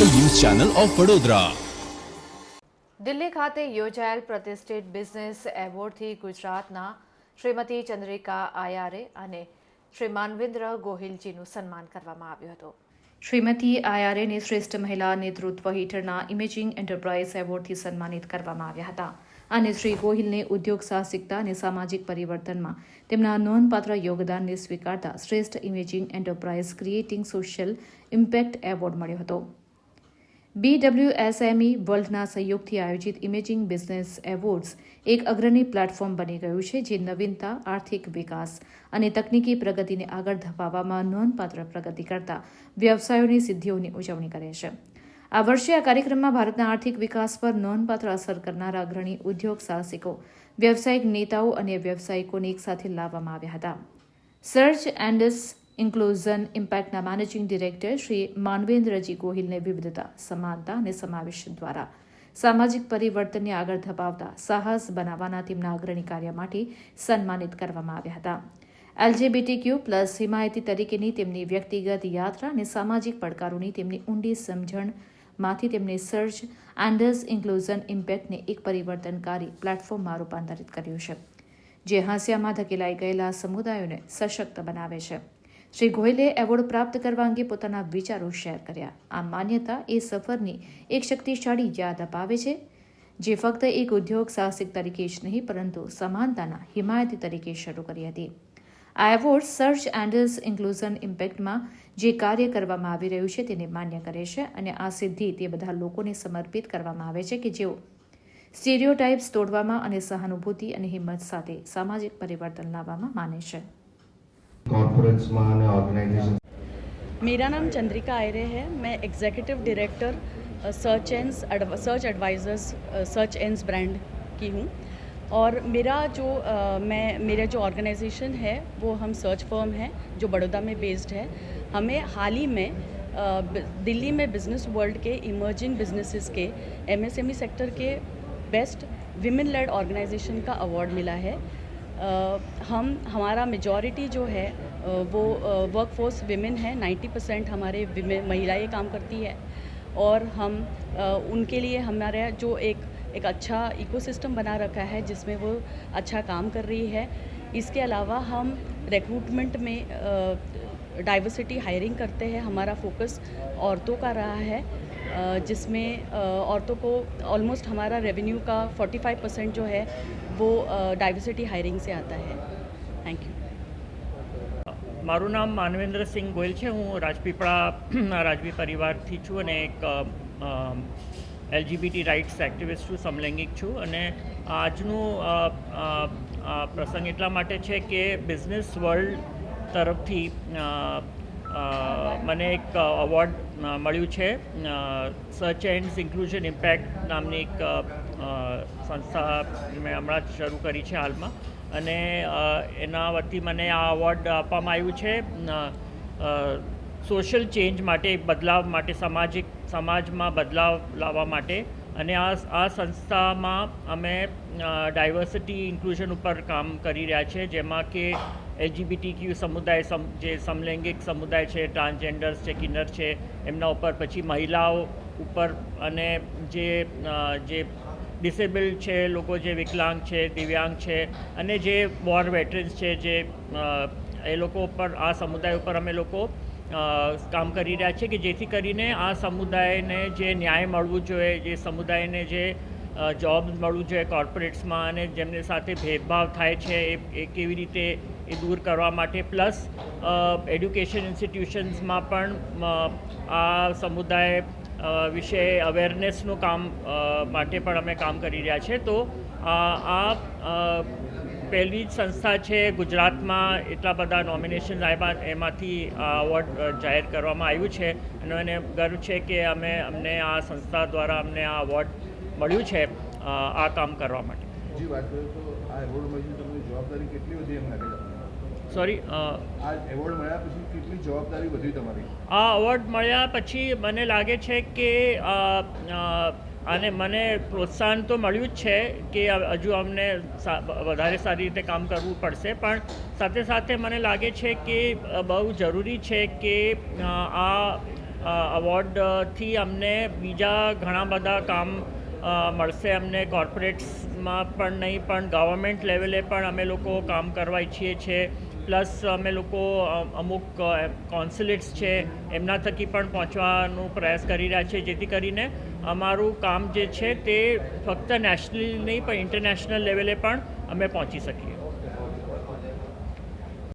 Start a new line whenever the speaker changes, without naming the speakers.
Channel of Vadodara.
Delhi ખાતે યોજાયેલ પ્રતિષ્ઠિત બિઝનેસ એવોર્ડથી ગુજરાતના શ્રીમતી ચંદ્રિકા આયારે અને શ્રી માનવેન્દ્ર ગોહિલજીનું સન્માન કરવામાં આવ્યું હતું. શ્રીમતી આયારેને શ્રેષ્ઠ મહિલા નેતૃત્વ હેઠળના ઇમેજિંગ એન્ટરપ્રાઇઝ એવોર્ડથી સન્માનિત કરવામાં આવ્યા હતા. અને શ્રી ગોહિલને ઉદ્યોગ સાહસિકતા અને સામાજિક પરિવર્તનમાં તેમના નોંધપાત્ર યોગદાનને સ્વીકારતા શ્રેષ્ઠ imaging enterprise creating social impact award મળ્યો હતો. બીડબ્લ્યુએસએમઈ વર્લ્ડના સહયોગથી આયોજિત ઇમેજિંગ બિઝનેસ એવોર્ડ્સ એક અગ્રણી પ્લેટફોર્મ બની ગયું છે, જે નવીનતા, આર્થિક વિકાસ અને તકનીકી પ્રગતિને આગળ ધપાવવામાં નોંધપાત્ર પ્રગતિ કરતા વ્યવસાયોની સિદ્ધિઓની ઉજવણી કરે છે. આ વર્ષે આ કાર્યક્રમમાં ભારતના આર્થિક વિકાસ પર નોંધપાત્ર અસર કરનારા અગ્રણી ઉદ્યોગ સાહસિકો, વ્યવસાયિક નેતાઓ અને વ્યવસાયિકોને એકસાથે લાવવામાં આવ્યા હતા. સર્ચ એન્ડસ ઇન્ક્લુઝન ઇમ્પેક્ટના મેનેજિંગ ડિરેક્ટર શ્રી માનવેન્દ્રજી ગોહિલને વિવિધતા સમાનતા અને સમાવેશ દ્વારા સામાજિક પરિવર્તનને આગળ ધપાવતા સાહસ બનાવવાના તેમના અગ્રણી કાર્ય માટે સન્માનિત કરવામાં આવ્યા હતા એલજીબીટીક્યુ પ્લસ હિમાયતી તરીકેની તેમની વ્યક્તિગત યાત્રા અને સામાજિક પડકારોની તેમની ઊંડી સમજણમાંથી તેમને સર્ચ એન્ડર્સ ઇન્ક્લુઝન ઇમ્પેક્ટને એક પરિવર્તનકારી પ્લેટફોર્મમાં રૂપાંતરિત કર્યું છે જે હાંસિયામાં ધકેલાઈ ગયેલા સમુદાયોને સશક્ત બનાવે છે શ્રી ગોયલે એવોર્ડ પ્રાપ્ત કરવા અંગે પોતાના વિચારો શેર કર્યા. આ માન્યતા એ સફરની એક શક્તિશાળી યાદ અપાવે છે, જે ફક્ત એક ઉદ્યોગ સાહસિક તરીકે જ નહીં, પરંતુ સમાનતાના હિમાયતી તરીકે શરૂ કરી હતી. આ એવોર્ડ સર્ચ એન્ડલ્સ ઇન્ક્લુઝન ઇમ્પેક્ટમાં જે કાર્ય કરવામાં આવી રહ્યું છે તેને માન્ય કરે છે અને આ સિદ્ધિ તે બધા લોકોને સમર્પિત કરવામાં આવે છે કે જેઓ સ્ટીરિયોટાઇપ્સ તોડવામાં અને સહાનુભૂતિ અને હિંમત સાથે સામાજિક પરિવર્તન લાવવામાં માને છે.
કોર્પોરેટ્સમાં અને ઓર્ગેનાઇઝેશન
मेरा नाम चंद्रिका आयरे है मैं executive director search ends search advisors search ends brand की हूँ और मेरा जो अ, मैं मेरा जो ऑर्गेनाइजेशन है वो हम सर्च फर्म है जो बड़ौदा में बेस्ड है हमें हाल ही में अ, ब- दिल्ली में बिजनेस वर्ल्ड के इमर्जिंग बिजनेसेस के एमएसएमई सेक्टर के बेस्ट विमेन लेड ऑर्गेनाइजेशन का अवार्ड मिला है अ, हम, हमारा मेजॉरिटी जो है वो वर्क फोर्स विमेन है। 90 परसेंट हमारे महिलाएँ काम करती है। और हम उनके लिए हमारा जो एक एक अच्छा इकोसिस्टम बना रखा है, जिसमें वो अच्छा काम कर रही है। इसके अलावा हम रिक्रूटमेंट में डाइवर्सिटी हायरिंग करते हैं। हमारा फोकस औरतों का रहा है। जिसमें अ, औरतों को ऑलमोस्ट हमारा रेवेन्यू का 45 परसेंट जो है वो डाइवर्सिटी हायरिंग से आता है थैंक यू
મારું નામ માનવેન્દ્રસિંહ ગોયલ છે હું રાજપીપળા રાજવી પરિવારથી છું અને એક એલજીબીટી રાઇટ્સ એક્ટિવિસ્ટ છું સમલૈંગિક છું અને આજનું અ, અ, આ પ્રસંગ એટલા માટે છે કે બિઝનેસ વર્લ્ડ તરફથી અ, અ, મને એક અવોર્ડ મળ્યું છે. સર્ચ એન્ડ ઇન્ક્લુઝન ઇમ્પેક્ટ નામની એક સંસ્થા મેં હમણાં જ શરૂ કરી છે હાલમાં. અને એના વતી મને આ અવોર્ડ આપવામાં આવ્યું છે. સોશિયલ ચેન્જ માટે, બદલાવ માટે, સામાજિક, સમાજમાં બદલાવ લાવવા માટે. અને આ આ સંસ્થામાં અમે ડાયવર્સિટી ઇન્ક્લુઝન ઉપર કામ કરી રહ્યા છે, જેમાં કે એલજીબીટી ક્યુ સમુદાય સમ, જે સમલૈંગિક સમુદાય છે ટ્રાન્સજેન્ડર્સ છે, કિન્નર છે, એમના ઉપર પછી મહિલાઓ ઉપર અને જે જે ડિસેબલ છે, લોકો જે વિકલાંગ છે, દિવ્યાંગ છે, અને જે વોર વેટરન્સ છે, જે એ લોકો ઉપર, આ સમુદાય ઉપર અમે લોકો કામ કરી રહ્યા છે કે જેથી કરીને આ સમુદાયને જે ન્યાય મળવું જોઈએ, જે સમુદાયને જે જોબ મળવું જોઈએ કોર્પોરેટ્સમાં અને જેમની સાથે ભેદભાવ થાય છે એ કેવી રીતે એ દૂર કરવા માટે પ્લસ એડ્યુકેશન ઇન્સ્ટિટ્યુશન્સમાં પણ આ સમુદાય વિશે અવેરનેસનું કામ માટે પણ અમે કામ કરી રહ્યા છીએ તો, આ પહેલી જ સંસ્થા છે ગુજરાતમાં એટલા બધા નોમિનેશન આવ્યા એમાંથી આ અવોર્ડ જાહેર કરવામાં આવ્યું છે. અને મને ગર્વ છે કે અમે અમને આ સંસ્થા દ્વારા અમને આ અવોર્ડ મળ્યું છે આ કામ કરવા માટે.
જે વાત કરીએ તો આ એવોર્ડ મળ્યું તમને જવાબદારી કેટલી વધી એમ લાગે?
સોરી
આ એવોર્ડ મળ્યા પછી કેટલી જવાબદારી વધી તમારી?
આ અવોર્ડ મળ્યા પછી મને લાગે છે કે અને મને પ્રોત્સાહન તો મળ્યું જ છે કે હજુ અમને વધારે સારી રીતે કામ કરવું પડશે, પણ સાથે સાથે મને લાગે છે કે બહુ જરૂરી છે કે આ અવોર્ડથી અમને બીજા ઘણા બધા કામ મળશે. અમને કોર્પોરેટ્સમાં પણ નહીં, પણ ગવર્મેન્ટ લેવલે પણ અમે લોકો કામ કરવા ઈચ્છીએ છીએ. પ્લસ અમે લોકો અમુક કોન્સ્યુલેટ્સ છે, એમના થકી પણ પહોંચવાનો પ્રયાસ કરી રહ્યા છે. જેથી કરીને અમારું કામ જે છે તે ફક્ત નેશનલ નહીં, પણ ઇન્ટરનેશનલ લેવલે પણ અમે પહોંચી શકીએ.